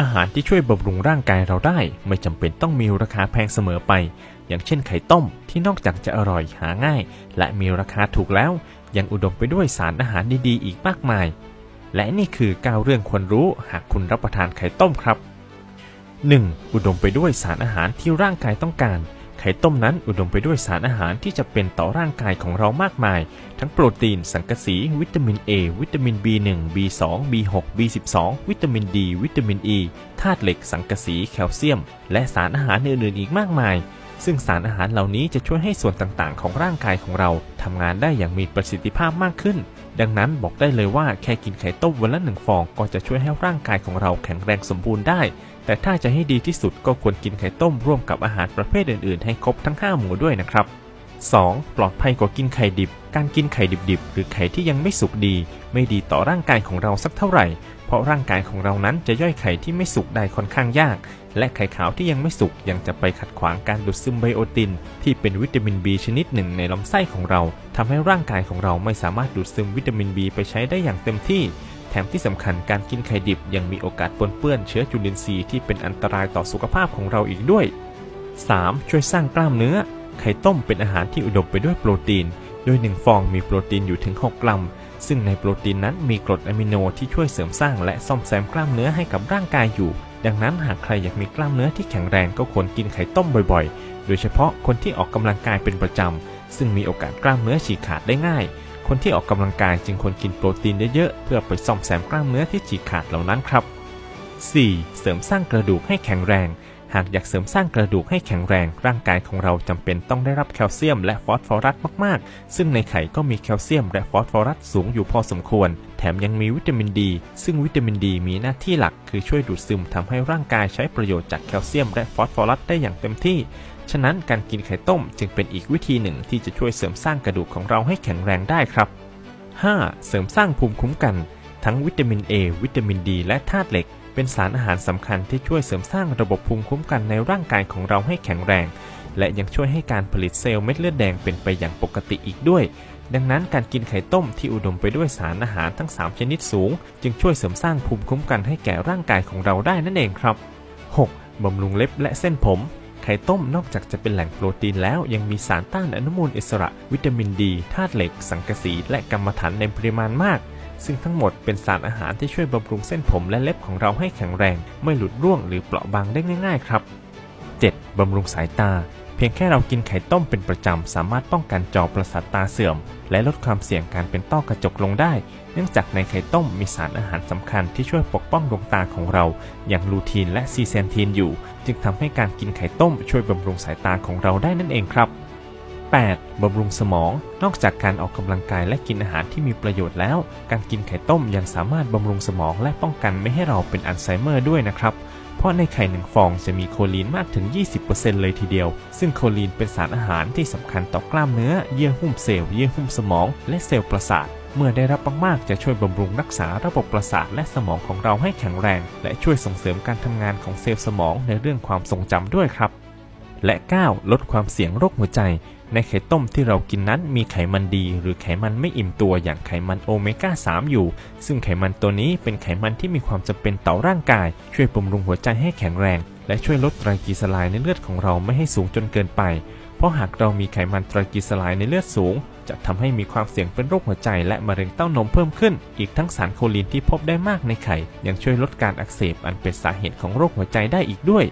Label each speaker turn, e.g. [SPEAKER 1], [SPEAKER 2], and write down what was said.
[SPEAKER 1] อาหารที่ช่วยบำรุงร่างกายเราได้ ไม่จำเป็นต้องมีราคาแพงเสมอไป อย่างเช่นไข่ต้มที่นอกจากจะอร่อยหาง่าย และมีราคาถูกแล้ว ยังอุดมไปด้วยสารอาหารดีๆ อีกมากมาย และนี่คือ9เรื่องควรรู้หากคุณรับประทานไข่ต้มครับ 1. อุดมไปด้วยสารอาหารที่ร่างกายต้องการ ข่ต้มนั้นอุดมไปด้วยสารอาหารที่จะเป็นต่อร่างกายของเรามากมาย ทั้งโปรตีน สังกะสี วิตามิน A วิตามิน B1 B2 B6 B12 วิตามิน D วิตามิน E ธาตุเหล็ก สังกะสี แคลเซียม และสารอาหารอื่นๆอีกมากมาย ซึ่งสารอาหารเหล่านี้จะช่วยให้ส่วนต่างๆ ของร่างกายของเราทำงานได้อย่างมีประสิทธิภาพมากขึ้น ดังนั้นบอกได้เลยว่าแค่กินไข่ต้มวันละหนึ่งฟองก็จะช่วยให้ร่างกายของเราแข็งแรงสมบูรณ์ได้ แต่ถ้าจะให้ดีที่สุดก็ควรกินไข่ต้มร่วมกับอาหารประเภทอื่นๆ ให้ครบทั้ง 5 หมู่ด้วยนะครับ 2. ปลอดภัยกว่ากินไข่ดิบ การกินไข่ดิบๆ หรือไข่ที่ยังไม่สุกดี ไม่ดีต่อร่างกายของเราสักเท่าไหร่ ราะร่างกายของเรานั้นจะย่อยไข่ที่ไม่สุกได้ค่อนข้างยาก และไข่ขาวที่ยังไม่สุกยังจะไปขัดขวางการดูดซึมไบโอติน ที่เป็นวิตามิน B ชนิดหนึ่งในลำไส้ของเราทำให้ร่างกายของเราไม่สามารถดูดซึมวิตามิน B ไปใช้ได้อย่างเต็มที่ แถมที่สำคัญการกินไข่ดิบยังมีโอกาสปนเปื้อนเชื้อจุลินทรีย์ที่เป็นอันตรายต่อสุขภาพของเราอีกด้วย 3. ช่วยสร้างกล้ามเนื้อ ไข่ต้มเป็นอาหารที่อุดมไปด้วยโปรตีน โดย1ฟองมีโปรตีนอยู่ถึง 6 กรัม ซึ่งในโปรตีนนั้นมีกรดอะมิโนที่ช่วยเสริมสร้างและซ่อมแซมกล้ามเนื้อให้กับร่างกายอยู่ ดังนั้นหากใครอยากมีกล้ามเนื้อที่แข็งแรงก็ควรกินไข่ต้มบ่อยๆ โดยเฉพาะคนที่ออกกำลังกายเป็นประจำซึ่งมีโอกาสกล้ามเนื้อฉีกขาดได้ง่าย คนที่ออกกำลังกายจึงควรกินโปรตีนเยอะๆเพื่อไปซ่อมแซมกล้ามเนื้อที่ฉีกขาดเหล่านั้นครับ 4. เสริมสร้างกระดูกให้แข็งแรง หากอยากเสริมสร้างกระดูกให้แข็งแรง ร่างกายของเราจำเป็นต้องได้รับแคลเซียมและฟอสฟอรัสมาก ๆ ซึ่งในไข่ก็มีแคลเซียมและฟอสฟอรัสสูงอยู่พอสมควร แถมยังมีวิตามินดี ซึ่งวิตามินดีมีหน้าที่หลัก คือช่วยดูดซึมทำให้ร่างกายใช้ประโยชน์จากแคลเซียมและฟอสฟอรัสได้อย่างเต็มที่ ฉะนั้นการกินไข่ต้มจึงเป็นอีกวิธีหนึ่งที่จะช่วยเสริมสร้างกระดูกของเราให้แข็งแรงได้ครับ 5. เสริมสร้างภูมิคุ้มกัน ทั้งวิตามิน A วิตามินดีและธาตุเหล็ก เป็นสารอาหารสำคัญที่ช่วยเสริมสร้างระบบภูมิคุ้มกันในร่างกายของเราให้แข็งแรง และยังช่วยให้การผลิตเซลล์เม็ดเลือดแดงเป็นไปอย่างปกติอีกด้วย ดังนั้นการกินไข่ต้มที่อุดมไปด้วยสารอาหารทั้ง 3 ชนิดสูง จึงช่วยเสริมสร้างภูมิคุ้มกันให้แก่ร่างกายของเราได้นั่นเองครับ 6. บำรุงเล็บและเส้นผมไข่ต้มนอกจากจะเป็นแหล่งโปรตีนแล้วยังมีสารต้านอนุมูลอิสระ วิตามินดีธาตุเหล็ก สังกะสี และกรรมฐานในปริมาณมาก ซึ่งทั้งหมดเป็นสารอาหารที่ช่วยบำรุงเส้นผมและเล็บของเราให้แข็งแรง ไม่หลุดร่วงหรือเปราะบางได้ง่าย ๆ ครับ 7. บำรุงสายตา เพียงแค่เรากินไข่ต้มเป็นประจำ สามารถป้องกันจอประสาทตาเสื่อม และลดความเสี่ยงการเป็นต้อกระจกลงได้ เนื่องจากในไข่ต้มมีสารอาหารสำคัญที่ช่วยปกป้องดวงตาของเรา อย่างลูทีนและซีเซนทีนอยู่ จึงทำให้การกินไข่ต้มช่วยบำรุงสายตาของเราได้นั่นเองครับ 8. บำรุงสมอง นอกจากการออกกำลังกายและกินอาหารที่มีประโยชน์แล้ว การกินไข่ต้มยังสามารถบำรุงสมองและป้องกันไม่ให้เราเป็นอัลไซเมอร์ด้วยนะครับ เพราะในไข่หนึ่งฟองจะมีโคลีนมากถึง 20%เลยทีเดียว ซึ่งโคลีนเป็นสารอาหารที่สำคัญต่อกล้ามเนื้อ เยื่อหุ้มเซลล์ เยื่อหุ้มสมอง และเซลล์ประสาท เมื่อได้รับมากๆ จะช่วยบำรุงรักษาระบบประสาทและสมองของเราให้แข็งแรง และช่วยส่งเสริมการทำงานของเซลล์สมองในเรื่องความทรงจำด้วยครับ และ 9. ลดความเสี่ยงโรคหัวใจ ในไข่ต้มที่เรากินนั้นมีไขมันดี หรือไขมันไม่อิ่มตัวอย่างไขมันโอเมก้า 3 อยู่ ซึ่งไขมันตัวนี้เป็นไขมันที่มีความจำเป็นต่อร่างกาย ช่วยบำรุงหัวใจให้แข็งแรง และช่วยลดไตรกลีเซอไรด์ในเลือดของเราไม่ให้สูงจนเกินไป เพราะหากเรามีไขมันไตรกลีเซอไรด์ในเลือดสูง จะทำให้มีความเสี่ยงเป็นโรคหัวใจ และมะเร็งเต้านมเพิ่มขึ้น อีกทั้งสารโคลีนที่พบได้มากในไข่ยังช่วยลดการอักเสบอันเป็นสาเหตุของโรคหัวใจได้อีกด้วย